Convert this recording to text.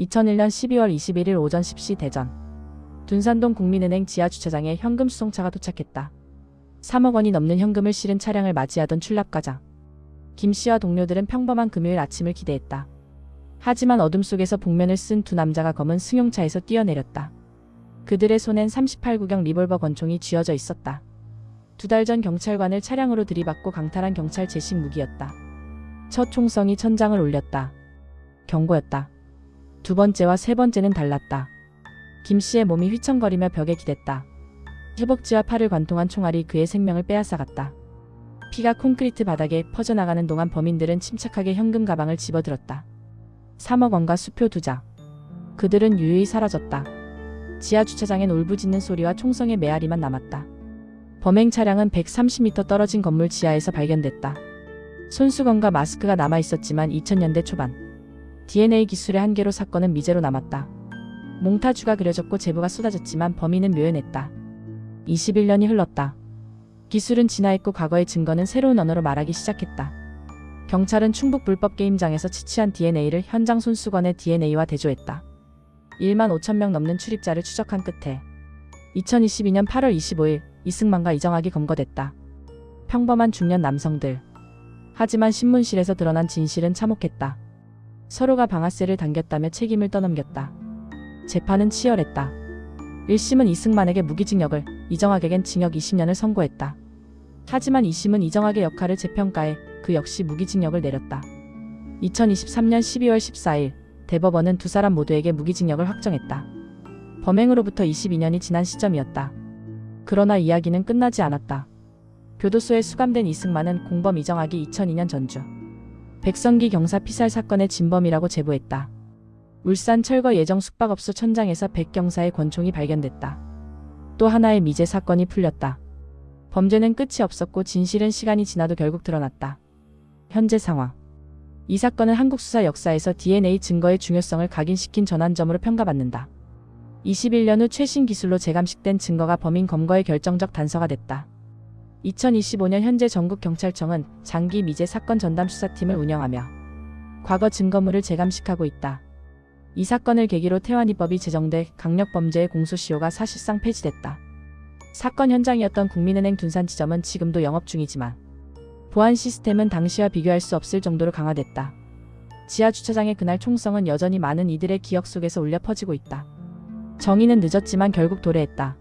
2001년 12월 21일 오전 10시 대전. 둔산동 국민은행 지하 주차장에 현금 수송차가 도착했다. 3억 원이 넘는 현금을 실은 차량을 맞이하던 출납과장. 김 씨와 동료들은 평범한 금요일 아침을 기대했다. 하지만 어둠 속에서 복면을 쓴 두 남자가 검은 승용차에서 뛰어내렸다. 그들의 손엔 38구경 리볼버 권총이 쥐어져 있었다. 두 달 전 경찰관을 차량으로 들이받고 강탈한 경찰 제식 무기였다. 첫 총성이 천장을 올렸다. 경고였다. 두 번째와 세 번째는 달랐다. 김 씨의 몸이 휘청거리며 벽에 기댔다. 허벅지와 팔을 관통한 총알이 그의 생명을 빼앗아갔다. 피가 콘크리트 바닥에 퍼져나가는 동안 범인들은 침착하게 현금 가방을 집어들었다. 3억 원과 수표 두 장. 그들은 유유히 사라졌다. 지하 주차장엔 울부짖는 소리와 총성의 메아리만 남았다. 범행 차량은 130m 떨어진 건물 지하에서 발견됐다. 손수건과 마스크가 남아 있었지만 2000년대 초반 DNA 기술의 한계로 사건은 미제로 남았다. 몽타주가 그려졌고 제보가 쏟아졌지만 범인은 묘연했다. 21년이 흘렀다. 기술은 진화했고 과거의 증거는 새로운 언어로 말하기 시작했다. 경찰은 충북 불법 게임장에서 채취한 DNA를 현장 손수건의 DNA와 대조했다. 1만 5천 명 넘는 출입자를 추적한 끝에 2022년 8월 25일 이승만과 이정학이 검거됐다. 평범한 중년 남성들. 하지만 신문실에서 드러난 진실은 참혹했다. 서로가 방아쇠를 당겼다며 책임을 떠넘겼다. 재판은 치열했다. 1심은 이승만에게 무기징역을, 이정학에겐 징역 20년을 선고했다. 하지만 2심은 이정학의 역할을 재평가해 그 역시 무기징역을 내렸다. 2023년 12월 14일 대법원은 두 사람 모두에게 무기징역을 확정했다. 범행으로부터 22년이 지난 시점이었다. 그러나 이야기는 끝나지 않았다. 교도소에 수감된 이승만은 공범 이정학이 2002년 전주 백성기 경사 피살 사건의 진범이라고 제보했다. 울산 철거 예정 숙박업소 천장에서 백 경사의 권총이 발견됐다. 또 하나의 미제 사건이 풀렸다. 범죄는 끝이 없었고 진실은 시간이 지나도 결국 드러났다. 현재 상황. 이 사건은 한국 수사 역사에서 DNA 증거의 중요성을 각인시킨 전환점으로 평가받는다. 21년 후 최신 기술로 재감식된 증거가 범인 검거의 결정적 단서가 됐다. 2025년 현재 전국경찰청은 장기 미제 사건 전담 수사팀을 운영하며 과거 증거물을 재감식하고 있다. 이 사건을 계기로 태완이법이 제정돼 강력범죄의 공소시효가 사실상 폐지됐다. 사건 현장이었던 국민은행 둔산 지점은 지금도 영업 중이지만 보안 시스템은 당시와 비교할 수 없을 정도로 강화됐다. 지하 주차장의 그날 총성은 여전히 많은 이들의 기억 속에서 울려 퍼지고 있다. 정의는 늦었지만 결국 도래했다.